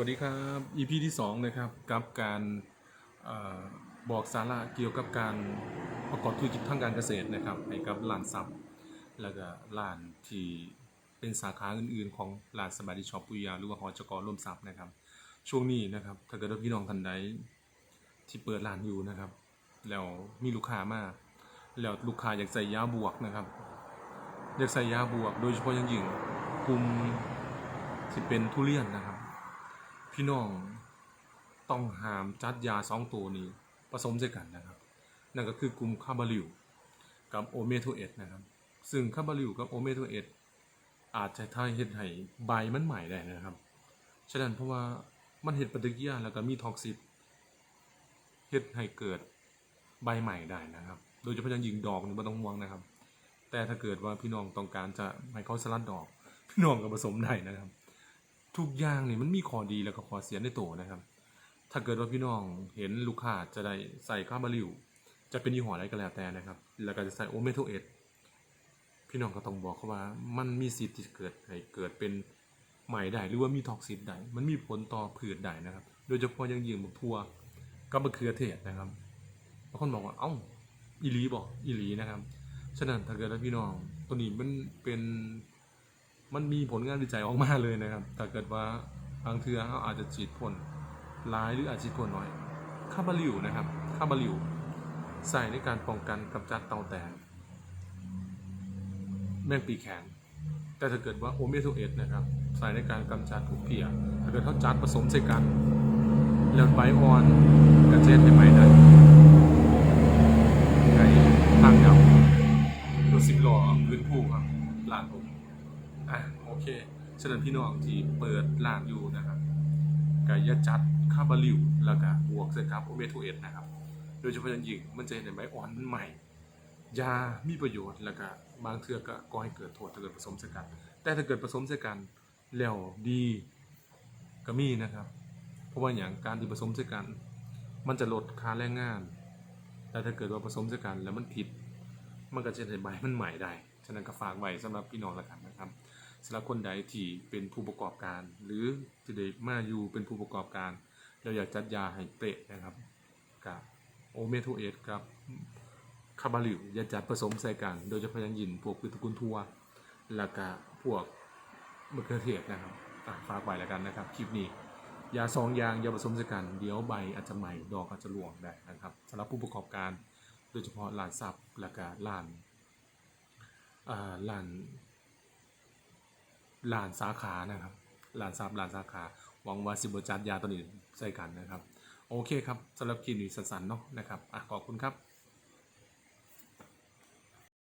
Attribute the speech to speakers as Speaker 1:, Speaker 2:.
Speaker 1: วัสดีครับ EP ที่ 2 นะครับ กับการอบอกสาระเกี่ยวกับการประกอบธุรกิจทางการเกษตรนะครับให้กับร้านซับแล้วก็ร้านที่เป็นสาขาอื่นๆ ของร้านสบายดีช็อปปุยยาหรือว่าหอจกร่วมทรัพย์นะครับ ช่วงนี้นะครับถ้าเกิดว่าพี่น้องท่านใดที่เปิดร้านอยู่นะครับ แล้วมีลูกค้ามาแล้วลูกค้าอยากใส่ยาบวกนะครับอยากใส่ยาบวก โดยเฉพาะอยังยิ่งกลุ่มที่เป็นทุเรียนนะครับ พี่น้องต้องหามจัดยาสองตัวนี้ผสมด้วยกันนะครับ นั่นก็คือกลุ่มคาบาลิวกับโอเมโทเอสนะครับ ซึ่งคาบาลิวกับโอเมโทเอสอาจจะทายเห็ดให้ใบมันใหม่ได้นะครับ ฉะนั้นเพราะว่ามันเห็ดปฏิกิริยาแล้วก็มีท็อกซิตเห็ดให้เกิดใบใหม่ได้นะครับ โดยเฉพาะอย่างยิงดอกนี่ไม่ต้องห่วงนะครับ แต่ถ้าเกิดว่าพี่น้องต้องการจะให้เขาสลัดดอก พี่น้องก็ผสมได้นะครับ ทุกอย่างนี่มันมีข้อดีแล้วก็ข้อเสียในตัวนะครับ ถ้าเกิดว่าพี่น้องเห็นลูกค้าจะได้ใส่ข้าวบาริวจะเป็นยี่ห้ออะไรก็แล้วแต่นะครับ แล้วก็จะใส่โอเมโทเอสพี่น้องก็ต้องบอกเขาว่า มันมีสิทธิ์ที่เกิดให้เกิดเป็นใหม่ได้หรือว่ามีท็อกซิตได้มันมีผลต่อพืชได้นะครับ โดยเฉพาะยังยิงบักทัวกับมะเขือเทศนะครับบางคนบอกว่าเอ้าอีลีบอกอีลีนะครับ ฉะนั้นถ้าเกิดว่าพี่น้องตัวนี้มันเป็น มันมีผลงานวิจัยออกมาเลยนะครับ ถ้าเกิดว่าบางเทือเขาอาจจะฉีดพ่นหลายหรืออาจจะฉีดพ่นน้อยคาบาลิวนะครับคาบาลิวใส่ในการป้องกันกำจัดเตาแตนแมงปีแขน แต่ถ้าเกิดว่าโอเมโทเอสนะครับ ใส่ในการกำจัดผูกเพียถ้าเกิดเขาจัดผสมใส่กัน แล้วใบอ่อนกระเจ็ดในไม้ได้ไงทางดำรถสิบล้อพื้นภูครับร้านผม อะโอเคฉะนั้นพี่น้องที่เปิดร้านอยู่นะครับก็อย่าจัดคาบาลิวแล้วก็บวกใส่กับโอเมโทเอสนะครับ โดยเฉพาะอย่างยิ่งมันจะเห็นไหมอ่อนมันใหม่ ยามีประโยชน์แล้วก็บางเทื่อก็ก่อให้เกิดโทษถ้าเกิดผสมใส่กัน แต่ถ้าเกิดผสมใส่กันแล้วดีก็มีนะครับ เพราะว่าอย่างการที่ผสมใส่กัน มันจะลดค่าแรงงาน แต่ถ้าเกิดว่าผสมใส่กันแล้วมันผิด มันก็จะเห็นใบมันใหม่ได้ฉะนั้นก็ฝากไว้สำหรับพี่น้องละกันนะครับ สำหรับคนใดที่เป็นผู้ประกอบการ หรือที่ได้มาอยู่เป็นผู้ประกอบการ เราอยากจัดยาให้เป๊ะนะครับกับโอเมโทเอสกับคาบาลิวยาจัดผสมใส่กัน โดยเฉพาะยังยินพวกพืชตระกูลทั่วแล้วก็พวกมะเขือเทศนะครับอะฝากไว้แล้วกันนะครับคลิปนี้ยาสองยางยาผสมใส่กันเดี๋ยวใบอาจจะใหม่ดอกอาจจะหลวงได้นะครับสำหรับผู้ประกอบการ โดยเฉพาะร้านซับและก็ร้านอ่าร้าน หลานสาขานะครับหลานซับหลานสาขาหวังว่าสิบจัดยาตัวนี้ใส่กันนะครับ โอเคครับสำหรับคลิปนี้สั้นๆเนาะนะครับอะขอบคุณครับ